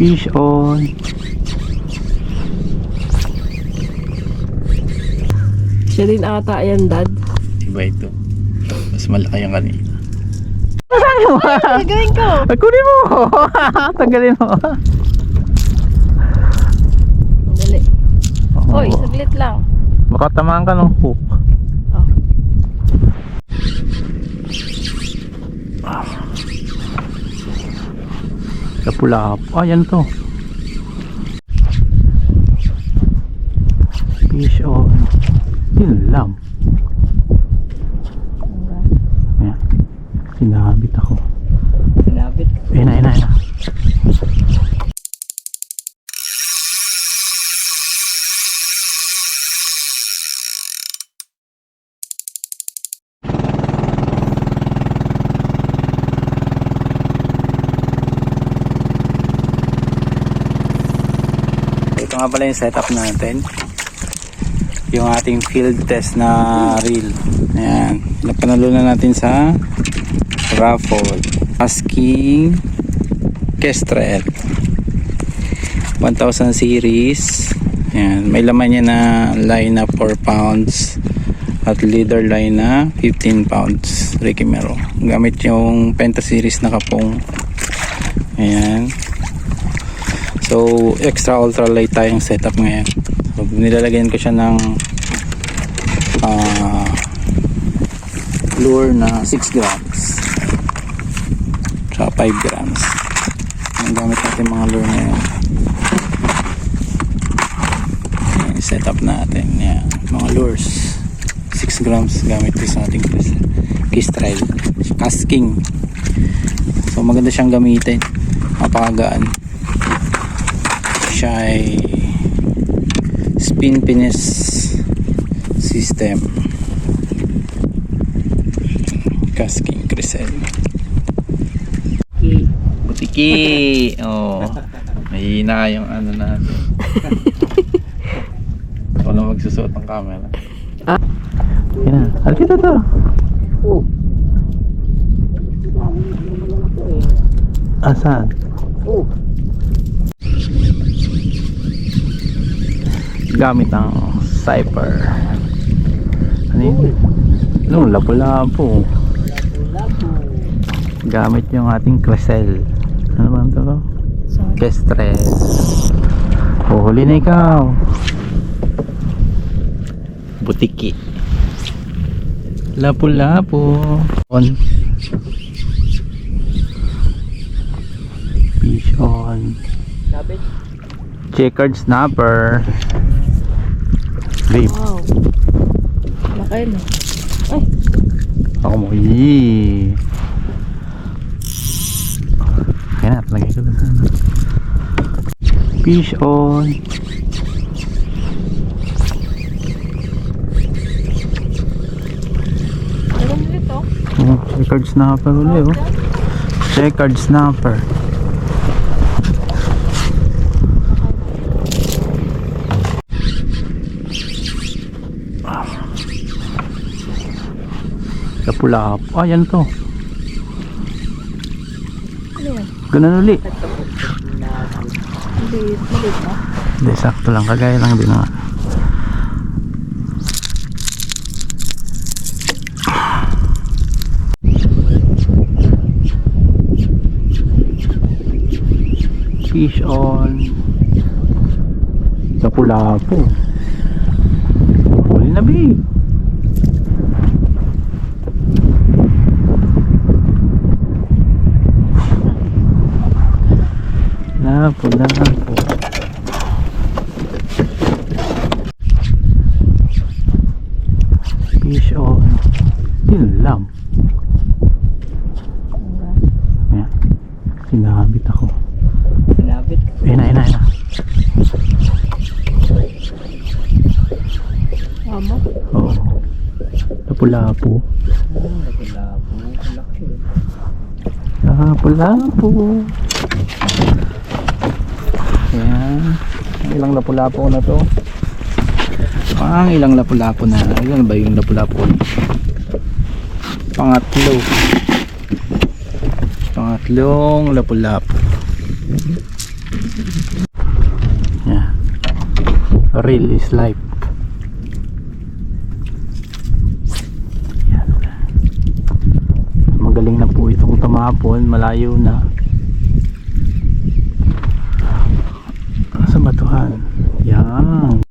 Fish on. Siya din ata yan, dad. Iba ito. Mas malaki yung kanina. Gagawin ko. Kunin mo! Tanggalin mo. Dali. Hoy, saglit lang. Baka tamaan ka ng hook. Kapula. Ah, yan to. Fish. Yun lang. Ayan. Sinabit ako. Sinabit. Ayun na, ayun na, ayun na. Nga pala yung setup natin. Yung ating field test na reel. Ayan. Napanalo na natin sa raffle. Asking Kestrel 1000 series Ayan. may laman niya na line na 4 pounds at leader line na 15 pounds Ricky Mero gamit yung Penta series na kapong ayan so extra ultra light tayong setup ngayon. So nilalagyan ko siya ng ah, lure na 6 grams. Tsaka 5 grams. Ang gamit natin mga lure ngayon Ayan, set up natin. Yan, mga lures. 6 grams gamit ko sa ating kiss trail casking. So maganda siyang gamitin. Mapakagaan siya ay spin finish system casking crescent Butiki. Oh. Mahina yung ano natin. Ako na magsusuot ng camera. Ah. Yan na. Halika to. Oh. Asan? Oh. Gamit ang Cypher. Ano yun? Ano? Lapu-lapu. Gamit yung ating Crescel. Ano ba ito? Sorry. Kestrel. Oh, huli na ikaw. Butiki. Lapu-lapu. On. Fish on. Sabit. Checkered snapper. Babe, Wow. Laki no. Ay, ako mo. Yee. Kaya na, lagay ko na sana. Fish on. Oh, checkered snapper ulit oh. Checkered snapper. Kapula Ah, yan to. Ano? Ganun uli. Maliit, maliit. Hindi, sakto lang. Kagaya lang din naman. Fish on. Kapula po. Huli na, babe. Lapo, lapo. Fish on. Yun lang. Ayan. Sinabit ako. Sinabit. Ayun na, ayun na. Tama. Oo. Lapu-lapu. Lapu-lapu. Ayan. Ang ilang lapu-lapu na to. Ang ilang lapu-lapu na. Ilan ba yung lapu-lapu? Pangatlo. Pangatlong lapu-lapu. Yeah. Real is life. Yan. Magaling na po itong tumapon, malayo na. Sa batuhan. Yan.